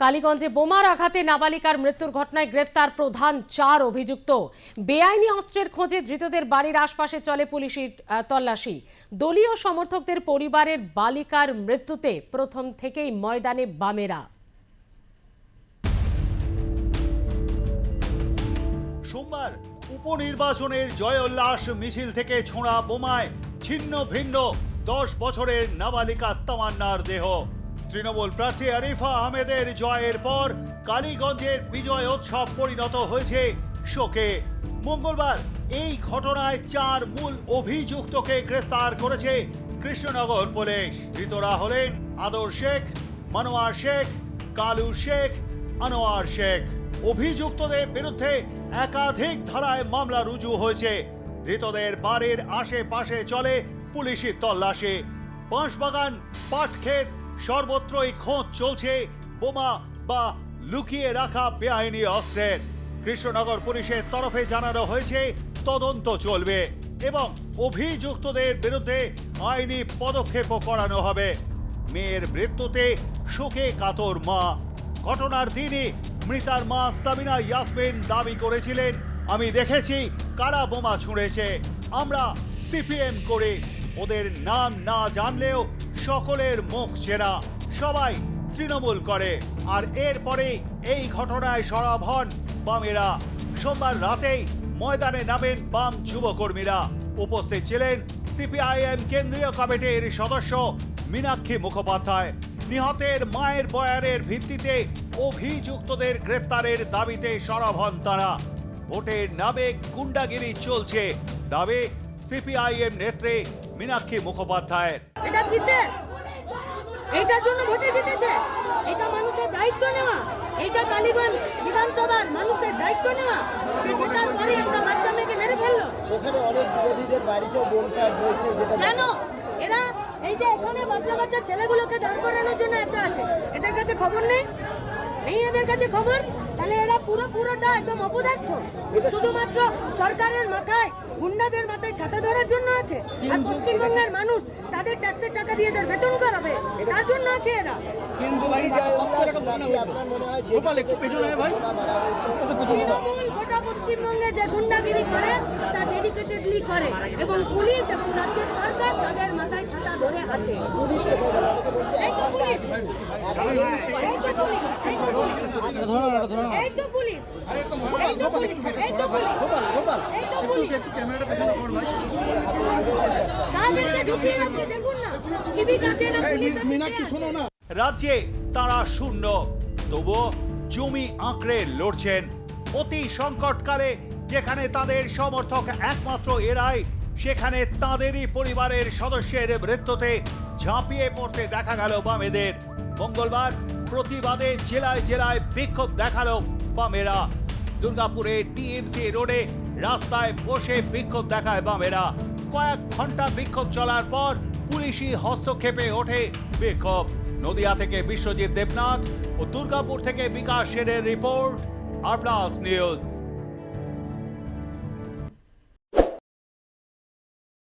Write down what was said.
কালীগঞ্জে বোমার আঘাতে নাবালিকার মৃত্যুর ঘটনায় গ্রেফতার প্রধান চার অভিযুক্ত। বেআইনি অস্ত্রের খোঁজে ধৃতদের বাড়ির আশপাশে চলে পুলিশের তল্লাশি। দলীয় সমর্থকদের পরিবারের বালিকার মৃত্যুতে প্রথম থেকেই ময়দানে বামেরা। সোমবার উপনির্বাচনের জয়োল্লাস মিছিল থেকে ছোঁড়া বোমায় ছিন্ন ভিন্ন দশ বছরের নাবালিকা তামান্নার দেহ। তৃণমূল প্রার্থী আরিফা আহমেদের জয়ের পর কালীগঞ্জের বিজয় উৎসব পরিণত হয়েছে শোকে। মঙ্গলবার এই ঘটনায় চার মূল অভিযুক্তকে গ্রেফতার করেছে কৃষ্ণনগর পুলিশ। ধৃতরা হলেন আদর শেখ, মনোয়ার শেখ, কালু শেখ, আনোয়ার শেখ। অভিযুক্তদের বিরুদ্ধে একাধিক ধারায় মামলা রুজু হয়েছে। ধৃতদের বাড়ির আশেপাশে চলে পুলিশি তল্লাশি। বাঁশবাগান, পাটক্ষেত সর্বত্রই খোঁজ চলছে, বোমা বা লুকিয়ে রাখা বেআইনি অস্ত্রের। কৃষ্ণনগর পুলিশের তরফে জানানো হয়েছে, তদন্ত চলবে এবং অভিযুক্তদের বিরুদ্ধে আইনি পদক্ষেপও করানো হবে। মেয়ের মৃত্যুতে শোকে কাতর মা। ঘটনার দিনে মৃতার মা সাবিনা ইয়াসমিন দাবি করেছিলেন, আমি দেখেছি কারা বোমা ছুঁড়েছে, আমরা সিপিএম করে। ওদের নাম না জানলেও সকলের মুখ চেনা, সবাই তৃণমূল করে। আর এরপরে এই ঘটনায় সরব হন বামেরা। সোমবার রাতেই ময়দানে নামেন বাম যুবকর্মীরা। উপস্থিত ছিলেন সিপিআইএম কেন্দ্রীয় কমিটির সদস্য মীনাক্ষী মুখোপাধ্যায়। নিহতের মায়ের বয়ানের ভিত্তিতে অভিযুক্তদের গ্রেপ্তারের দাবিতে সরব হন তারা। ভোটের নামে গুন্ডাগিরি চলছে। দাবি সিপিআইএম নেত্রী মীনাক্ষী মুখোপাধ্যায়ের এটা কিসের? এইটার জন্য ভোটে জিতেছে। এটা মানুষের দায়িত্ব নেওয়া। এটা কালীগঞ্জ বিধানসভার মানুষের দায়িত্ব নেওয়া। যে ভোটার পরে একটা বাচ্চা মেয়েকে মেরে ফেলল। ওখানে অনেক বিরোধীদের বাড়িতেও বোম চার্জ হয়েছে যেটা কেন? এরা এই যে এখানে বাচ্চা বাচ্চা ছেলেগুলোকে দাঁড় করানোর জন্য একটা আছে। এদের কাছে খবর নেই? নেই এদের কাছে খবর? তাহলে এরা পুরো পুরোটা একদম অপদার্থ। শুধুমাত্র সরকারের মাথায় গুন্ডাদের মাথায় ছাতা ধরার জন্য আছে। আর পশ্চিমবঙ্গের মানুষ তাদের ট্যাক্সের টাকা দিয়ে তার বেতন করাবে। তার জন্য আছে এরা। মনে হয় তৃণমূল গোটা পশ্চিমবঙ্গে যে গুন্ডাগিরি করে তা ডেডিকেটেডলি করে। এবং পুলিশ এবং রাজ্যের সরকার তাদের মাথায় ছাতা ধরে আছে। এই তো পুলিশ। এই তো পুলিশ। এই তো পুলিশ। না। রাজ্যে তারা শূন্য। তবুও জমি আঁকড়ে লড়ছেন। অতি সংকটকালে যেখানে তাদের সমর্থক একমাত্র এরাই সেখানে তাদেরই পরিবারের সদস্যের মৃত্যুতে ঝাঁপিয়ে পড়তে দেখা গেল বামেদের। মঙ্গলবার প্রতিবাদে জেলায় জেলায় বিক্ষোভ দেখাল বামেরা। দুর্গাপুরে টিএমসি রোডে রাস্তায় বসে বিক্ষোভ দেখায় বামেরা। কয়েক ঘণ্টা বিক্ষোভ চলার পর পুলিশি হস্তক্ষেপে ওঠে বিক্ষোভ। নদিয়া থেকে বিশ্বজিৎ দেবনাথ ও দুর্গাপুর থেকে বিকাশ সেনের রিপোর্ট আপনার নিউজ।